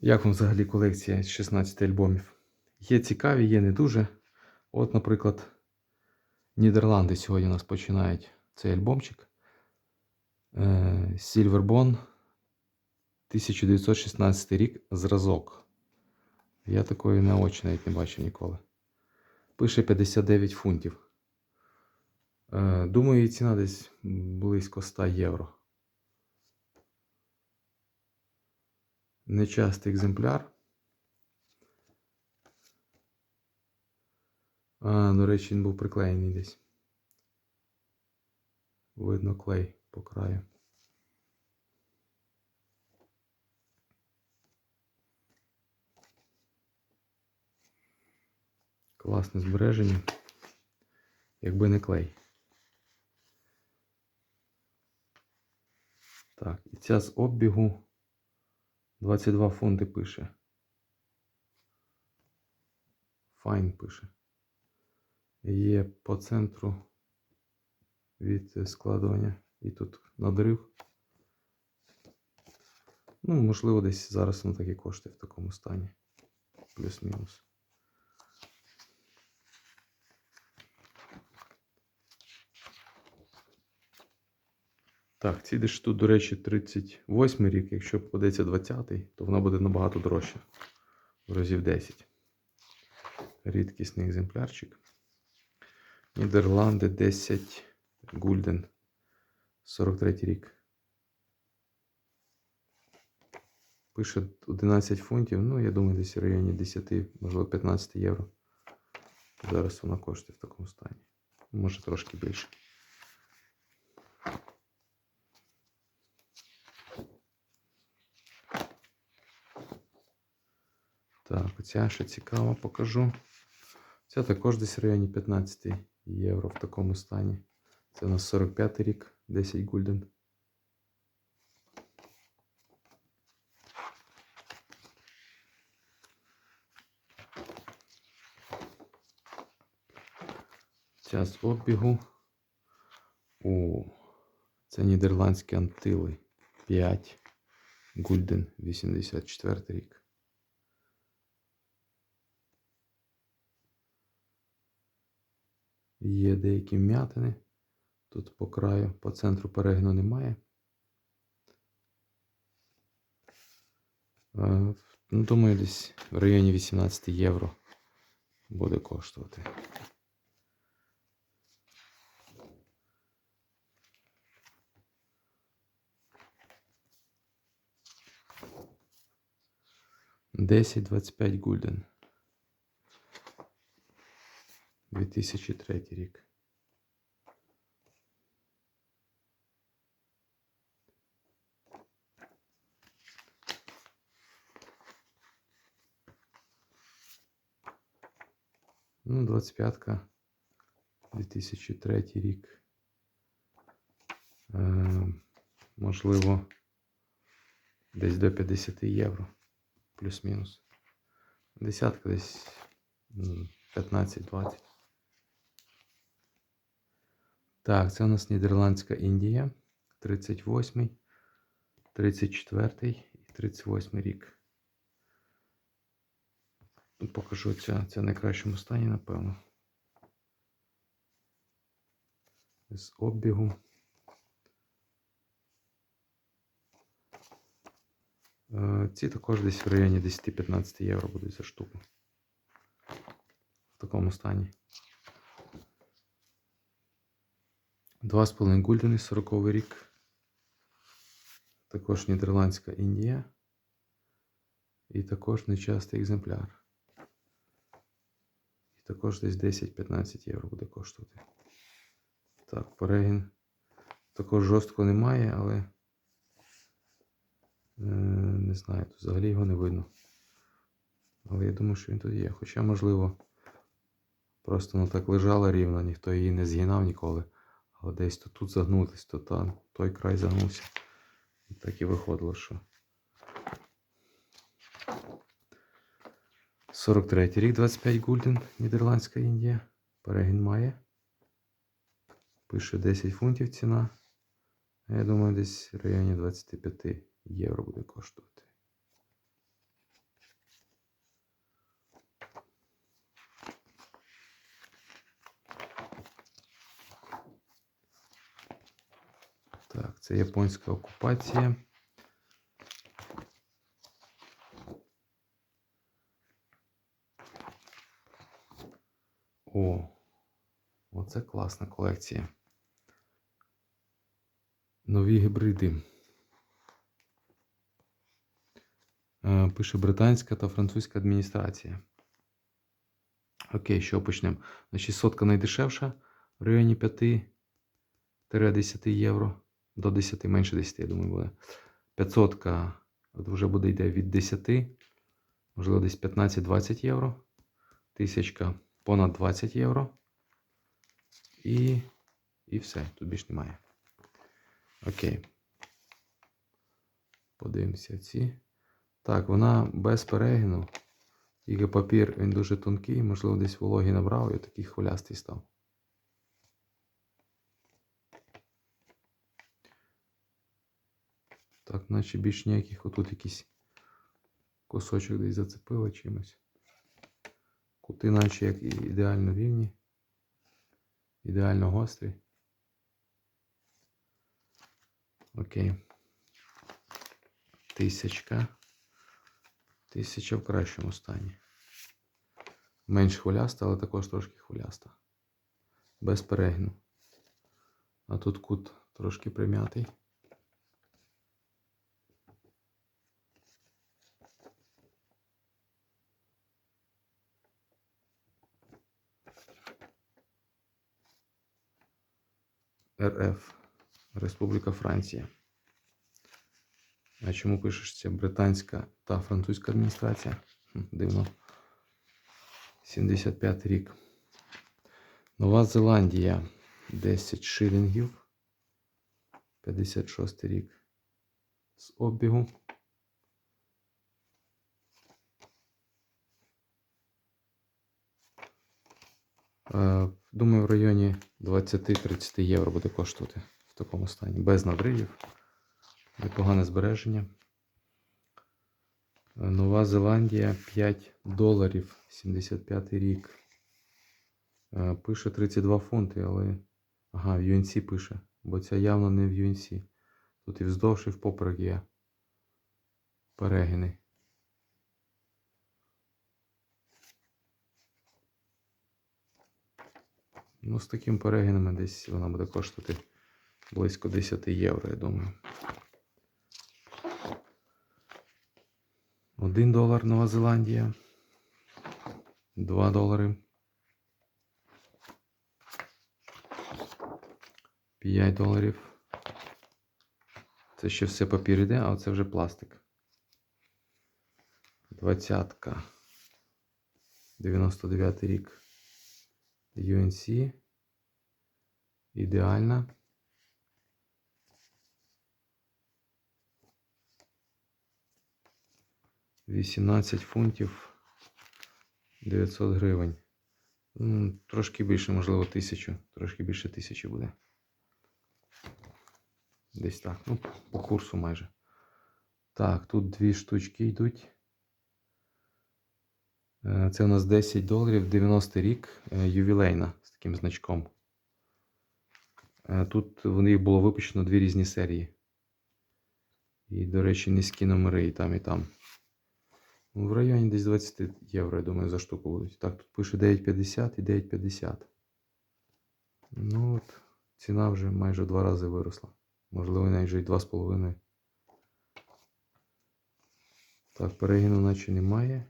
Як вам взагалі колекція з 16 альбомів? Є цікаві, є не дуже. От, наприклад, Нідерланди сьогодні у нас починають цей альбомчик. Е, Silverbone 1916 рік зразок. Я такої на очі навіть не бачив ніколи. Пише 59 фунтів. Е, Думаю, ціна десь близько 100 євро. Нечастий екземпляр. А, до речі, він був приклеєний десь. Видно клей по краю. Класне збереження. Якби не клей. Так, і ця з оббігу 22 фунти пише. Файн пише. Є по центру від складування. І тут надрив. Ну, можливо, десь зараз воно так і коштує в такому стані. Плюс-мінус. Так, ці тут, до речі, 38 рік. Якщо попадеться 20-й, то вона буде набагато дорожча. В разів 10. Рідкісний екземплярчик. Нідерланди 10 гульден. 43 рік. Пише 11 фунтів. Ну, я думаю, десь в районі 10, можливо, 15 євро. Зараз вона коштує в такому стані. Може трошки більше. Так, оця ще цікаво покажу. Ця також десь в районі 15 євро в такому стані. Це у нас 45 рік, 10 гульден. З обігу. О, це нідерландські антили. 5 гульден, 84 рік. Є деякі вм'ятини. Тут по краю, по центру перегину немає. Е, Ну, думаю, десь в районі 18 євро буде коштувати. Десять двадцять п'ять гульден. 2003 рік. Ну, 25-ка. 2003 рік. Е, можливо, десь до 50 євро. Плюс-мінус. Десятка десь м, 15-20. Так, це у нас Нідерландська Індія. 38, 34 і 38 рік. Ну, Покажу це, це в найкращому стані, напевно. З оббігу. Е, Ці також десь в районі 10-15 євро будуть за штуку. В такому стані. 2,5 гульдени 40 рік. Також Нідерландська Індія. І також нечастий екземпляр. І також десь 10-15 євро буде коштувати. Так, перегін. Також жорстко немає, але е, не знаю, тут взагалі його не видно. Але я думаю, що він тут є. Хоча, можливо, просто вона так лежала рівно, ніхто її не згинав ніколи. Але десь то тут загнулись, то там той край загнувся. І так і виходило, що. 43 рік, 25 гульден, Нідерландська Індія. Перегін має. Пише 10 фунтів ціна. Я думаю, десь в районі 25 євро буде коштувати. Це японська окупація. О, оце класна колекція. Нові гібриди. Е, Пише британська та французька адміністрація. Окей, що почнемо? Значить, сотка найдешевша в районі 5-10 євро. До 10, менше 10, я думаю, буде. 500 от вже буде йде від 10, можливо, десь 15-20 євро. Тисячка понад 20 євро. І, і все, тут більш немає. Окей. Подивимося ці. Так, вона без перегину. Тільки папір він дуже тонкий, можливо, десь вологі набрав і такий хвилястий став. Так, наче більш ніяких отут якийсь кусочок десь зацепили чимось. Кути, наче як ідеально рівні. Ідеально гострі. Окей. Тисячка. Тисяча в кращому стані. Менш хвиляста, але також трошки хвиляста. Без перегину. А тут кут трошки прим'ятий. РФ. Республіка Франція. А чому пишеш це британська та французька адміністрація? Дивно. 75 рік. Нова Зеландія 10 шилінгів. 56 рік. З обігу. Думаю, в районі 20-30 євро буде коштувати в такому стані. Без надривів. Непогане збереження. Нова Зеландія 5 доларів 75 рік. Е, Пише 32 фунти, але. Ага, в UNC пише. Бо ця явно не в UNC. Тут і вздовж, і впоперек є перегини. Ну, з таким перегинами десь вона буде коштувати близько 10 євро, я думаю. 1 долар Нова Зеландія. 2 долари. 5 доларів. Це ще все папір іде, а це вже пластик. Двадцятка. 99 рік. UNC. Ідеальна. Вісімнадцять фунтів 900 гривень. Трошки більше, можливо, тисячу. Трошки більше тисячі буде. Десь так. Ну, по курсу майже. Так, тут дві штучки йдуть. Е, Це у нас 10 доларів, 90 рік, е, ювілейна з таким значком. Е, Тут в їх було випущено дві різні серії. І, до речі, низькі номери і там, і там. Ну, В районі десь 20 євро, я думаю, за штуку будуть. Так, тут пише 9,50 і 9,50. Ну от, ціна вже майже в два рази виросла. Можливо, навіть й 2,5. Так, перегину наче немає.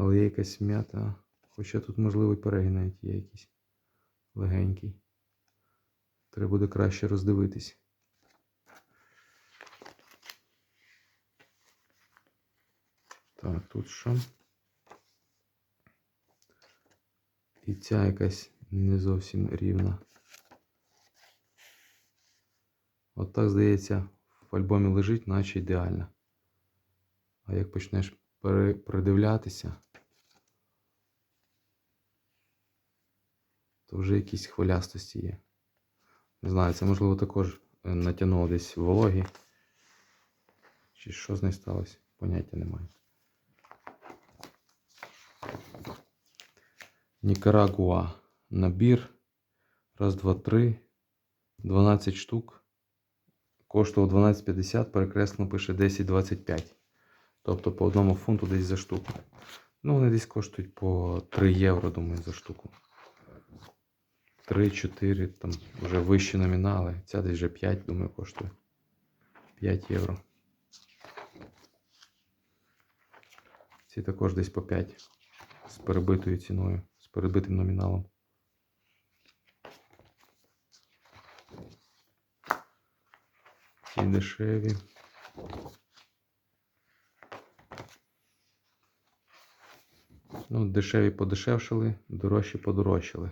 Але є якась м'ята. Хоча тут, можливо, і перегін навіть є якийсь легенький. Треба буде краще роздивитись. Так, тут що? І ця якась не зовсім рівна. От так, здається, в альбомі лежить, наче ідеально. А як почнеш придивлятися, то вже якісь хвилястості є. Не знаю, це можливо також е, натягнуло десь вологі. Чи що з нею сталося? Поняття немає. Нікарагуа. Набір. Раз, два, три. 12 штук. коштував 12,50, перекреслено пише 10,25. Тобто по одному фунту десь за штуку. Ну, вони десь коштують по 3 євро, думаю, за штуку. 3-4, там вже вищі номінали. Ця десь вже 5, думаю, коштує. 5 євро. Ці також десь по 5 з перебитою ціною, з перебитим номіналом. Ці дешеві. Ну, дешеві подешевшили, дорожчі подорожчали.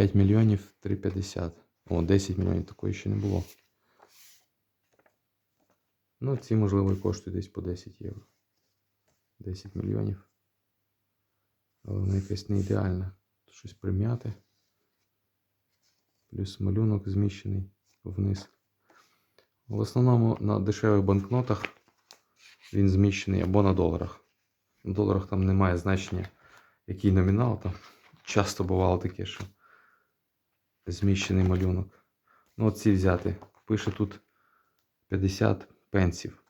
5 мільйонів 3,50. О, 10 мільйонів такої ще не було. Ну, ці, можливо, і коштують десь по 10 євро. 10 мільйонів. Але вона якась не ідеальна. Щось прим'яте. Плюс малюнок зміщений вниз. В основному на дешевих банкнотах він зміщений або на доларах. На доларах там немає значення, який номінал. Там часто бувало таке, що зміщений малюнок. Ну, от ці взяти. Пише тут 50 пенсів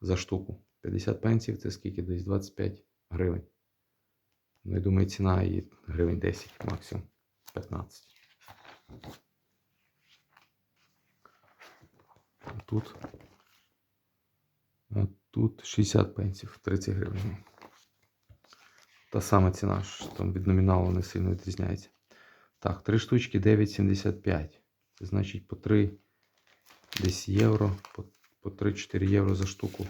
за штуку. 50 пенсів це скільки? Десь 25 гривень. Ну, я думаю, ціна її гривень 10, максимум 15. А Тут. А тут 60 пенсів, 30 гривень. Та сама ціна, що там від номіналу не сильно відрізняється. Так, 3 штучки 9,75. Це значить по 3 десь євро, по, по 3-4 євро за штуку.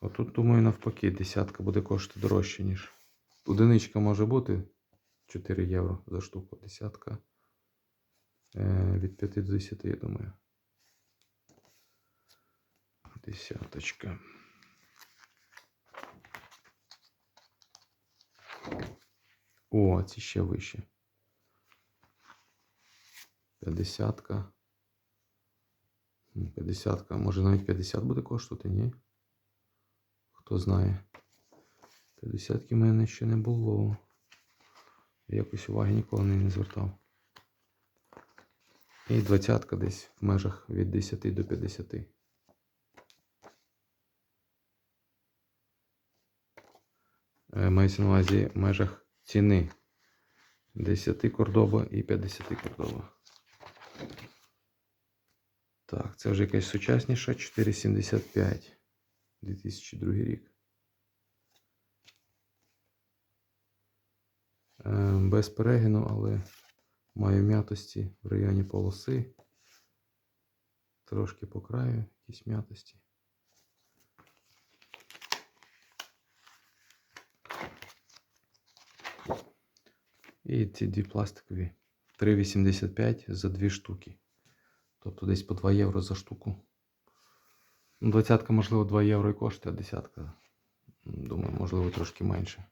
А тут, думаю, навпаки, десятка буде коштувати дорожче, ніж. Одиничка може бути 4 євро за штуку. Десятка е, від 5 до 10, я думаю. Десяточка. О, ці ще вище. П'ятдесятка. М, П'ятдесятка. Може навіть 50 буде коштувати, ні? Хто знає. П'ятдесятки в мене ще не було. Я якось уваги ніколи не звертав. І двадцятка десь в межах від 10 до 50. Е, Мається на увазі в межах ціни 10 кордоба і 50 кордоба. Так, це вже якась сучасніша 4,75. 2002 рік. Е, Без перегину, але має м'ятості в районі полоси. Трошки по краю якісь м'ятості. І ці дві пластикові 3,85 за дві штуки. Тобто десь по 2 євро за штуку. Ну, двадцятка, можливо, 2 євро і коштує, а десятка, думаю, можливо, трошки менше.